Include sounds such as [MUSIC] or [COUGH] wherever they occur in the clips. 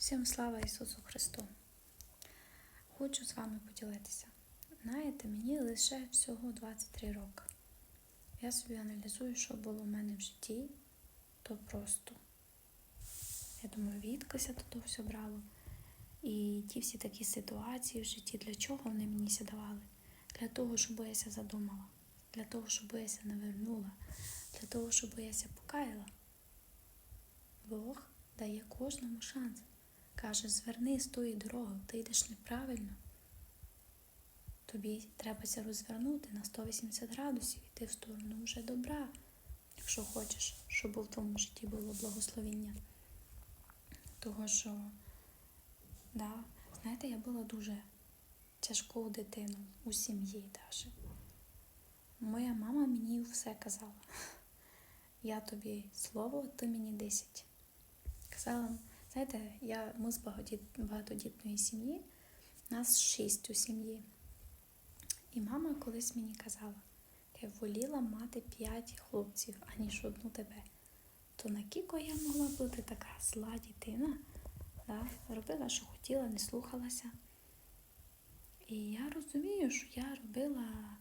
Всім слава Ісусу Христу! Хочу з вами поділитися. Знаєте, мені лише всього 23 роки. Я собі аналізую, що було в мене в житті, то просто. Я думаю, відкося то все брало. І ті всі такі ситуації в житті, для чого вони мені ся давали? Для того, щоб я ся задумала, для того, щоб я ся навернула, для того, щоб я ся покаяла. Бог дає кожному шанс. Каже, зверни з тої дороги, ти йдеш неправильно. Тобі требася розвернути на 180 градусів, йти в сторону вже добра, якщо хочеш, щоб у тому житті було благословіння. Того, що, да, знаєте, я була дуже тяжкою дитиною у сім'ї навіть. Моя мама мені все казала. Я тобі слово, ти мені десять. Казала, знаєте, я, ми з багатодітної сім'ї, нас шість у сім'ї. І мама колись мені казала, я воліла мати п'ять хлопців, аніж одну тебе. То на кіко я могла бути така зла дитина, да? робила, що хотіла, не слухалася. І я розумію, що я робила,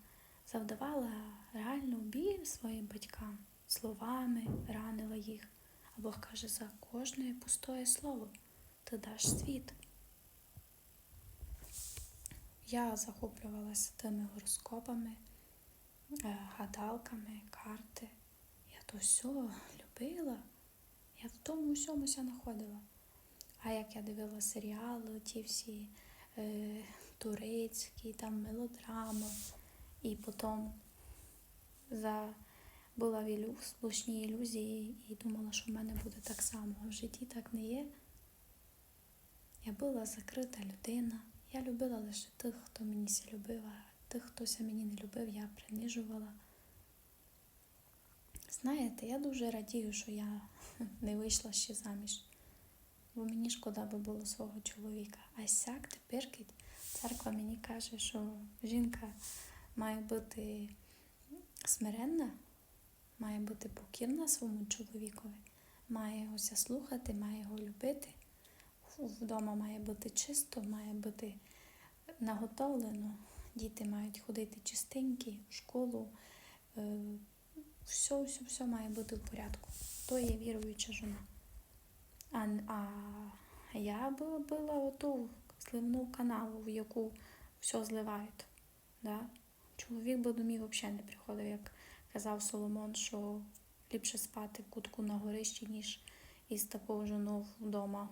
завдавала реальну біль своїм батькам, словами ранила їх. Бог каже, за кожне пустое слово ти даш світ. Я захоплювалася тими гороскопами, е, гадалками, карти. Я то все любила. Я в тому всьому знаходила. А як я дивила серіали, ті всі е, турецькі, там мелодрами, і потім за була в ілю, сплошній ілюзії і думала, що в мене буде так само. А в житті так не є. Я була закрита людина. Я любила лише тих, хто мені ся любив, а тих, хто ся мені не любив, я принижувала. Знаєте, я дуже радію, що я [LAUGHS] не вийшла ще заміж, бо мені шкода би було свого чоловіка. А сяк тепер церква мені каже, що жінка має бути смиренна, має бути покірна своєму чоловікові, має його слухати, має його любити. Вдома має бути чисто, має бути наготовлено. Діти мають ходити чистенькі в школу. Все, все, все має бути в порядку. То є віруюча жона. А, а я би була оту зливну каналу, в яку все зливають. Да? Чоловік би до мій взагалі не приходив, як казав Соломон, що ліпше спати в кутку на горищі, ніж із такою жоною вдома